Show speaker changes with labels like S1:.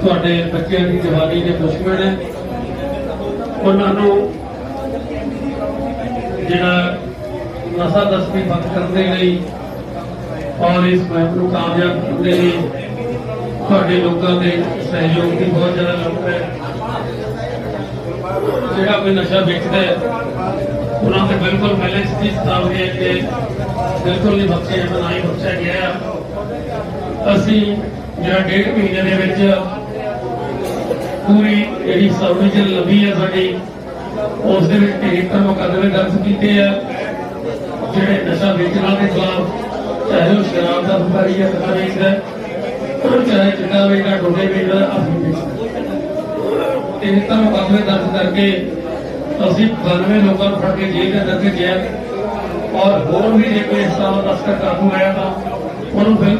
S1: ਤੁਹਾਡੇ ਬੱਚਿਆਂ ਦੀ ਜਵਾਨੀ ਦੇ ਦੁਸ਼ਮਣ ਹੈ। ਉਹਨਾਂ ਨੂੰ ਜਿਹੜਾ ਨਸ਼ਾ ਦਸਤੀ ਬੰਦ ਕਰਨ ਦੇ ਲਈ ਔਰ ਇਸ ਮੁਹਿੰਮ ਨੂੰ ਕਾਮਯਾਬ ਕਰਨ ਦੇ ਲਈ ਤੁਹਾਡੇ ਲੋਕਾਂ ਦੇ ਸਹਿਯੋਗ ਦੀ ਬਹੁਤ ਜ਼ਿਆਦਾ ਲੋੜ ਹੈ। ਜਿਹੜਾ ਕੋਈ ਨਸ਼ਾ ਵੇਚਦਾ ਹੈ, ਉਹਨਾਂ ਤੇ ਬਿਲਕੁਲ ਪਹਿਲੇ ਸਥਿਤੀ ਸਤਾਵ ਹੈ ਕਿ ਬਿਲਕੁਲ ਨਹੀਂ ਬਖਸ਼ਿਆ ਜਾਂਦਾ ਨਾ ਹੀ ਬਖਸ਼ਿਆ ਗਿਆ। ਅਸੀਂ ਜਿਹੜਾ ਡੇਢ ਮਹੀਨੇ ਦੇ ਵਿੱਚ ਪੂਰੀ ਜਿਹੜੀ ਸਬਡਿਵੀਜ਼ਨ ਲੱਭੀ ਹੈ ਸਾਡੀ ਉਸ ਦੇ ਵਿੱਚ 73 ਮੁਕੱਦਮੇ ਦਰਜ ਕੀਤੇ ਆ। ਜਿਹੜੇ ਨਸ਼ਾ ਵੇਚਣਾ ਦੇ ਖਿਲਾਫ ਚਾਹੇ ਉਹ ਸ਼ਰਾਬ ਦਾ ਵਪਾਰੀ ਹੈ ਨਸ਼ਾ ਵੇਚਦਾ ਹੈ, ਚਾਹੇ ਚਿੱਟਾ ਵੇਚਦਾ ਡੋਡੇ ਵੇਚਦਾ ਅਫੀਮ ਵੇਚਦਾ। ਇਹ ਤਾਂ ਮੁਕੱਦਮੇ ਦਰਜ ਕਰਕੇ ਅਸੀਂ 92 ਲੋਕਾਂ ਨੂੰ ਫੜ ਕੇ ਜੇਲ੍ਹ ਦੇ ਅੰਦਰ ਭੇਜਿਆ ਔਰ ਹੋਰ ਵੀ ਜੇ ਕੋਈ ਇਸ ਤਰ੍ਹਾਂ ਦਾ ਤਸਕਰ ਕਾਬੂ ਆਇਆ ਤਾਂ ਉਹਨੂੰ ਬਿਲਕੁਲ